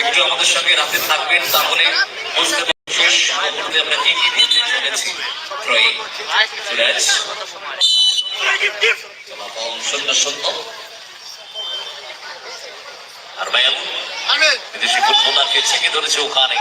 একটু আমাদের সঙ্গে রাতে থাকবেন, তাহলে বুঝতে আমরা কি কি দিতে চলেছি আর ধরেছে ওখানে।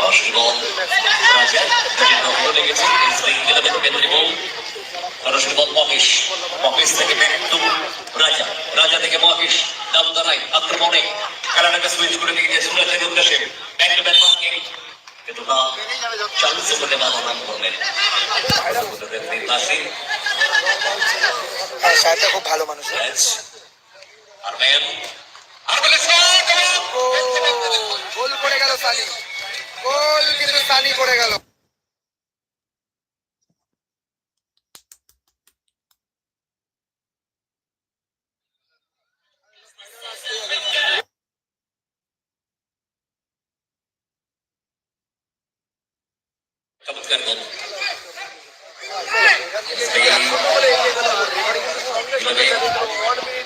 রসগোল রাজা দুটি নম্বর লেগেছে স্প্রিং ইলেভেন কেন্দ্রীয় বল মহেশ মহেশ থেকে মেন্টু রাজা রাজা থেকে মহেশ দাঁড়াই আক্রমণে খেলাটাকে সুইচ করে দিয়ে গিয়েছে সুরাজের উদ্দেশ্যে ব্যাক টু ব্যাক মার্কিং কিন্তু না চান্স বলে বাবা নাম করলেন সাহেবটা খুব ভালো মানুষ আর বলে শট গোল করে গেল সানি। গোল কিন্তু সানি করে গেল। চমৎকার গোল।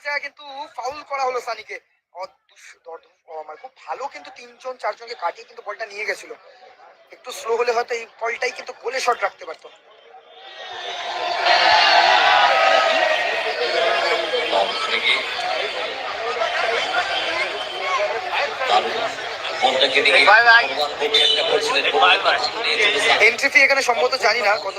এই জায়গায় কিন্তু ফাউল করা হলো সানিকে। আমার খুব ভালো কিন্তু তিনজন চারজনকে কাটিয়ে কিন্তু বলটা নিয়ে গেছিল। একটু স্লো হলে হয়তো এই বলটাই কিন্তু গোলে শট রাখতে পারতো। এন্ট্রি ফি এখানে সম্ভবত জানি না কত।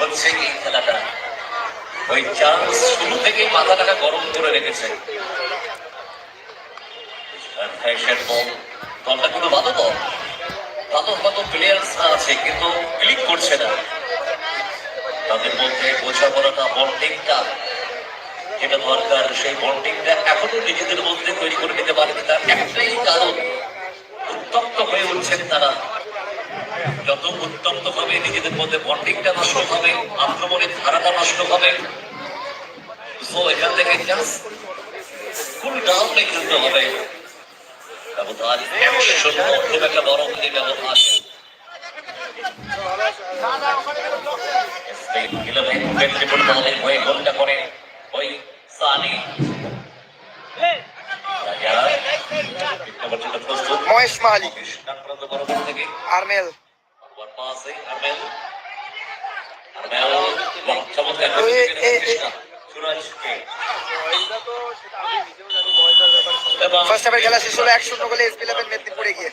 হচ্ছে এই খেলাটা। ওই চান্স শুরু থেকেই মাথাটাকে গরম করে রেখেছে। দলটা কিন্তু ভালো দল ভালো ভালো আছে, কিন্তু ক্লিক করছে না। তাদের মধ্যে বোঝাপড়াটা বন্ডিংটা যেটা দরকার, সেই বন্ডিংটা এখনও নিজেদের মধ্যে তৈরি করে নিতে পারেনি তার একটাই নিজেদের মধ্যে বন্ডিংটা নষ্ট হবে আক্রমণের ধারাটা নষ্ট হবে। তো এখান থেকে জাস্ট ফুল ডাউনে খেলতে হবে। ব্যবধান খুব একটা বড় হলে ব্যবধান। মেদিনীপুর দলের হয়ে গোলটা করে ওই সানি। রাজা ফিরতে পর্যন্ত প্রস্তুত। মহেশ মাহালি। আরমেল ফার্স্ট হাফের খেলা শেষ হলো এক শূন্য গোলে এসপি ইলেভেন মেদিনীপুরে গিয়ে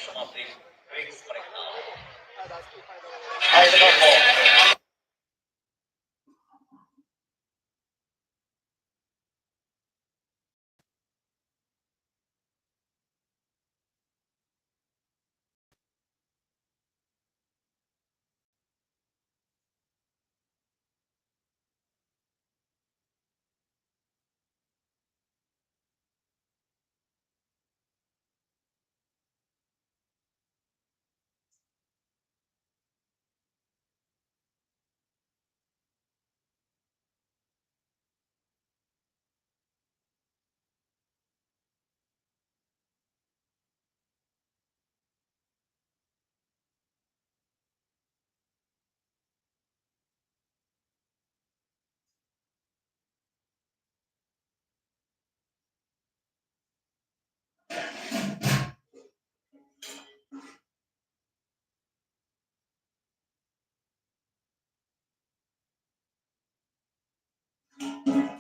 you.